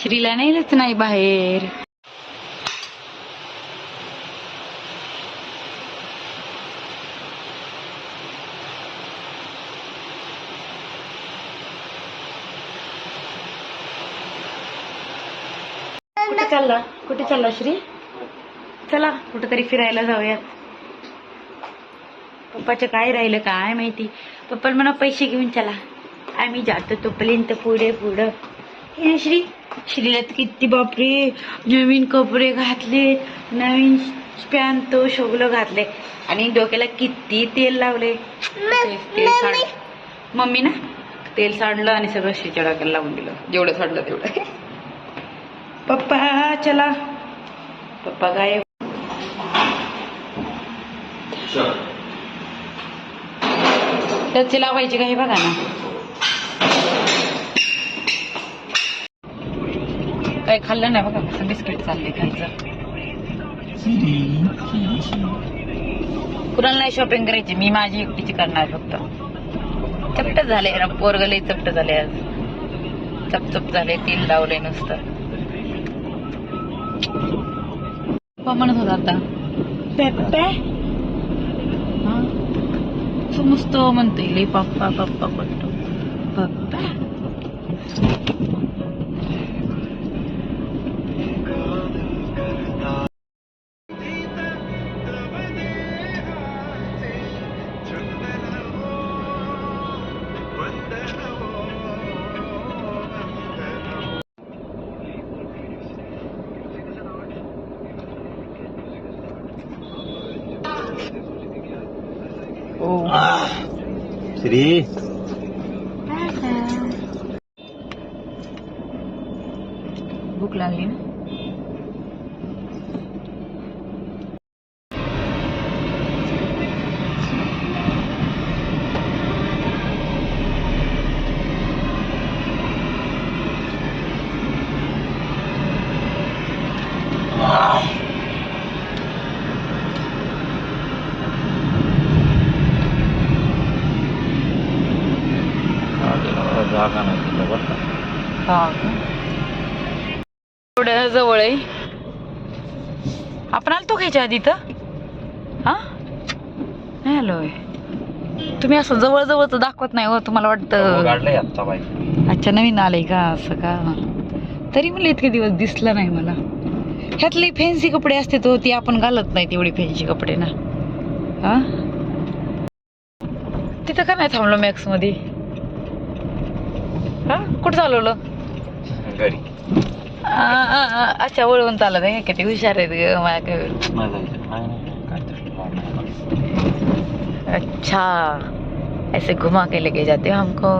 आश्रीला नेलच नाही बाहेर. कुठे चालला? कुठे चालला श्री? चला कुठेतरी फिरायला जाऊयात. पप्पाचं काय राहिलं काय माहिती. पप्पा म्हणा पैसे घेऊन चला. आम्ही जातो तोपर्यंत पुढे पुढं. श्री? श्रीला तर किती बापरे. नवीन कपडे घातले नवीन पॅन तो शोगलं घातले आणि डोक्याला किती तेल लावले तेल साड मम्मी ना? तेल साडलं आणि सगळं श्रीच्या डोक्याला लावून दिलं. जेवढं साडलं तेवढं. पप्पा चला. पप्पा काय? त्याची लावायची काही बघा ना? काही खाल्लं नाही बघा कसं बिस्किट चाललंय खायचं. कुणाला नाही शॉपिंग करायची मी माझी एकटीची करणार फक्त. चपट झाले ना पोरग लय चपट झाले आज. चपचप झाले तेल लावले नुसतं. म्हणत होता आता. पेप्पे? हा? समजतो म्हणतोय लय पप्पा पप्पा करतो पप्पा? श्री भूक लागली ना जागा नाही तिथं बरं का. हा. एवढ्या जवळ आहे. आपण आलतो घ्यायच्या आधी तर हा? नाही आलोय तुम्ही असं जवळ जवळच दाखवत नाही हो तुम्हाला हो, वाटतं बाई अच्छा नवीन आलंय का असं का? तरी मला इतके दिवस दिसलं नाही मला. ह्यातले फॅन्सी कपडे असते तो ती आपण घालत नाही तेवढी फॅन्सी कपडे ना. हा? तिथं का नाही थांबलो मॅक्समध्ये हा? कुठं चालवलं? घरी. आ, आ, आ, अच्छा वळवून चालत आहे किती हुशार आहेत ग माझ्या नाही जायचं. नाही, नाही, नाही. काय तसलं काम नाही. अच्छा. ऐसे घुमा के लेके जाते हो हमको.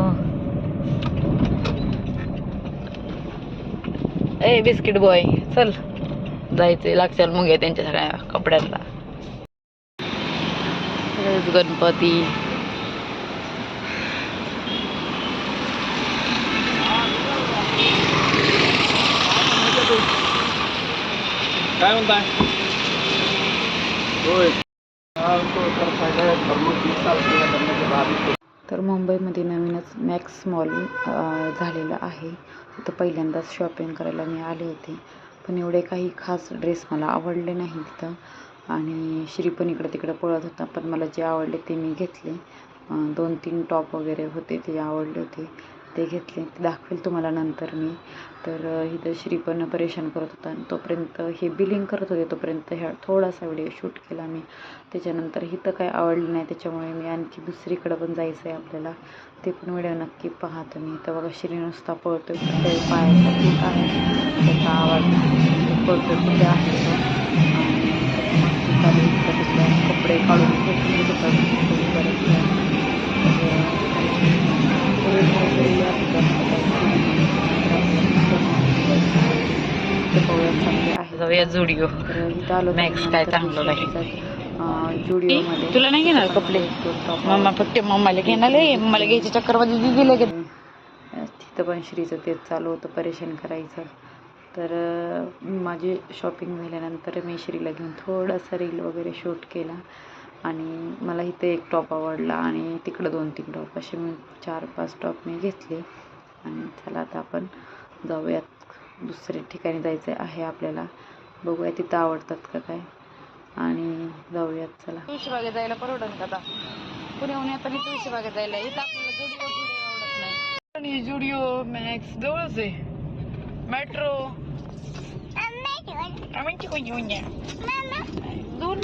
ए बिस्किट बॉय चल. जायचंय लागचाल मुंग्या त्यांच्या सगळ्या कपड्यांना. हेच गणपती. काय म्हणताय? तर मुंबईमध्ये नवीनच मॅक्स मॉल झालेलं आहे. तिथं पहिल्यांदाच शॉपिंग करायला मी आले होते. पण एवढे काही खास ड्रेस मला आवडले नाही तिथं. आणि श्री पण इकडं तिकडं पळत होता पण मला जे आवडले ते मी घेतले. दोन तीन टॉप वगैरे होते ते आवडले होते. ते घेतले. ते दाखवेल तुम्हाला नंतर मी. तर इथं श्री पण परेशान करत होता. आणि तोपर्यंत हे बिलिंग करत होते. तोपर्यंत ह्या थोडासा व्हिडिओ शूट केला मी. त्याच्यानंतर इथं काय आवडलं नाही. त्याच्यामुळे मी आणखी दुसरीकडं पण जायचं आहे आपल्याला. ते पण व्हिडिओ नक्की पाहा तुम्ही. तर बघा श्री नुसता पळतो कुठे पायाचा फूट आहे. त्याचा आवाज पळतो कुठे आहे कपडे काढून फेकून देतात जाऊया जुडिओ. मॅक्स काय चांगलं नाही. जुडिओ तुला नाही घेणार कपडे मम्मा फक्त मम्माला घेणार आहे मम्माला घ्यायच्या चक्करमध्ये दिदी लगेच. तिथं पण श्रीचं तेच चालू होतं परेशान करायचं. तर माझी शॉपिंग झाल्यानंतर मी श्रीला घेऊन थोडासा रील वगैरे शूट केला. आणि मला इथं एक टॉप आवडला आणि तिकडं दोन तीन टॉप. असे मी चार पाच टॉप मी घेतले. आणि चला आता आपण जाऊयात. दुसऱ्या ठिकाणी जायचं आहे आपल्याला. बघूया तिथं आवडतात का काय. आणि जाऊयात चला. तुळशीबागेत जायला परवडन का आता? पुण्याहून येताना तुळशीबागेत जायला इथं आपल्याला जुडिओ जुडिओ आवडत नाही. आणि जुडिओ मॅक्स जवळच आहे. मेट्रो. दोन मिनिटं. दोन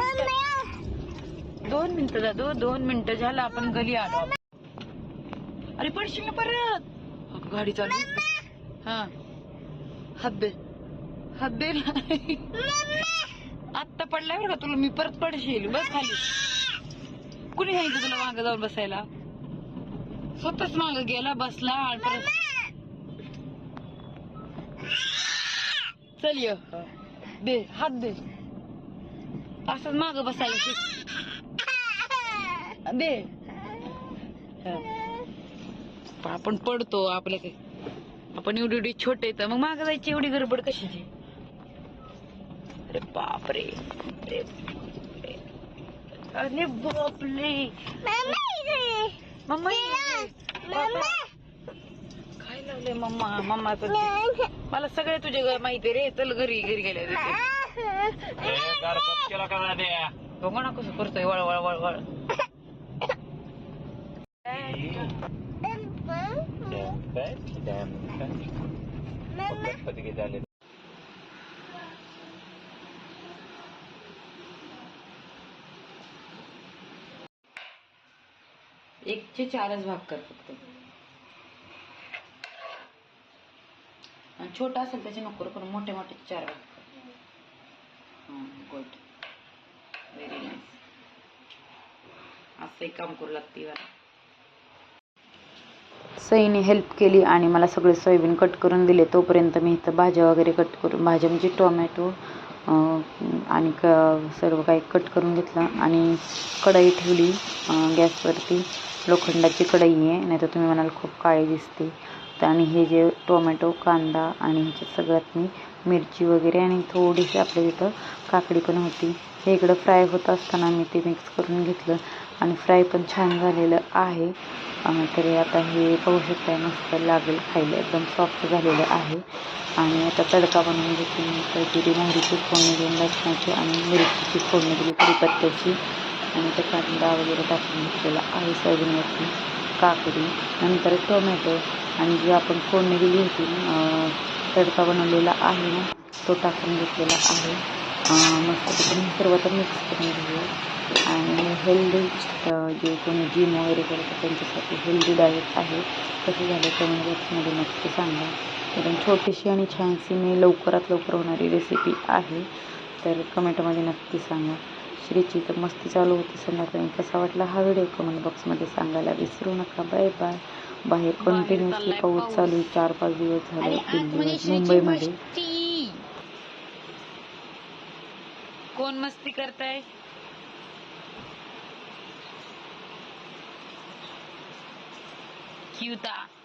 मिनिटं दादू दोन मिनिटं झालं आपण घरी आलो. अरे पडशील ना परत? गाडी चालू हा. हब्बे. हब्बे आत्ता पडलाय बरं का तुला? मी परत पडशील. बस खाली. कुणी सांगितलं तुला मागं जाऊन बसायला? स्वतःच माग गेला बसला आणि परत चल य. दे हात दे. असंच माग बसायला शिक दे. हा. पण आपण पडतो आपल्या काही आपण एवढी एवढी छोटे तर मग माग जायची एवढी गडबड कशाची? अरे बापरे. अरे बापरे. अरे बापरे. मम्मा काय लावलंय मम्मा? मम्माचं मला सगळे तुझे घर माहिती रे. चल घरी घरी गेले केला का द्या बघू ना कसं करतोय. वळ वळ वळ वळ. कधी झाले एकचे चारच भाग कर फक्त. छोटा असेल त्याचे नको करून मोठे मोठे चार भाग कर. गुड व्हेरी नाईस असंही काम करू लागते सईने हेल्प केली आणि मला सगळे सोयाबीन कट करून दिले. तोपर्यंत मी इथं भाज्या वगैरे कट करून भाज्या म्हणजे टोमॅटो आणि क सर्व काही कट करून घेतलं आणि कढई ठेवली गॅसवरती. लोखंडाची कढई आहे नाही तर तुम्ही म्हणाल खूप काळी दिसते. तर आणि हे जे टोमॅटो कांदा आणि ह्याच्यात सगळ्यात मी मिरची वगैरे आणि थोडीशी आपल्या इथं काकडी पण होती. हे इकडं फ्राय होत असताना मी ते मिक्स करून घेतलं. आणि फ्राय पण छान झालेलं आहे. तरी तर आता हे पाहू शकता मस्त लागेल खायला. एकदम सॉफ्ट झालेलं आहे. आणि आता तडका बनवून घेतली मी. तर मोहरीची फोडणी देऊन लसणाची आणि मिरचीची फोडणी दिली कढीपत्त्याची आणि ते कांदा वगैरे टाकून घेतलेला आहे सोयाबीनवरती. काकडी नंतर टोमॅटो आणि जी आपण फोडणी दिली होती तडका बनवलेला आहे ना तो टाकून घेतलेला आहे. मस्त मस्तपैकी सर्व तर मिक्स करून घेऊया. आणि हेल्दी जे कोणी जिम वगैरे करतात त्यांच्यासाठी हेल्दी डाएट आहे. कसं झालं कमेंट बॉक्समध्ये नक्की सांगा. एकदम छोटीशी आणि छानशी मी लवकरात लवकर होणारी रेसिपी आहे. तर कमेंटमध्ये नक्की सांगा. श्रीची तर मस्ती चालू होती संध्याकाळी कसा वाटला हा व्हिडिओ कमेंट बॉक्समध्ये सांगायला विसरू नका. बाय बाय बाहेर कंटिन्युअसली पाऊस चालू आहे. चार पाच दिवस झाले दिल्लीमध्ये मुंबईमध्ये. कोण मस्ती करताय? cute.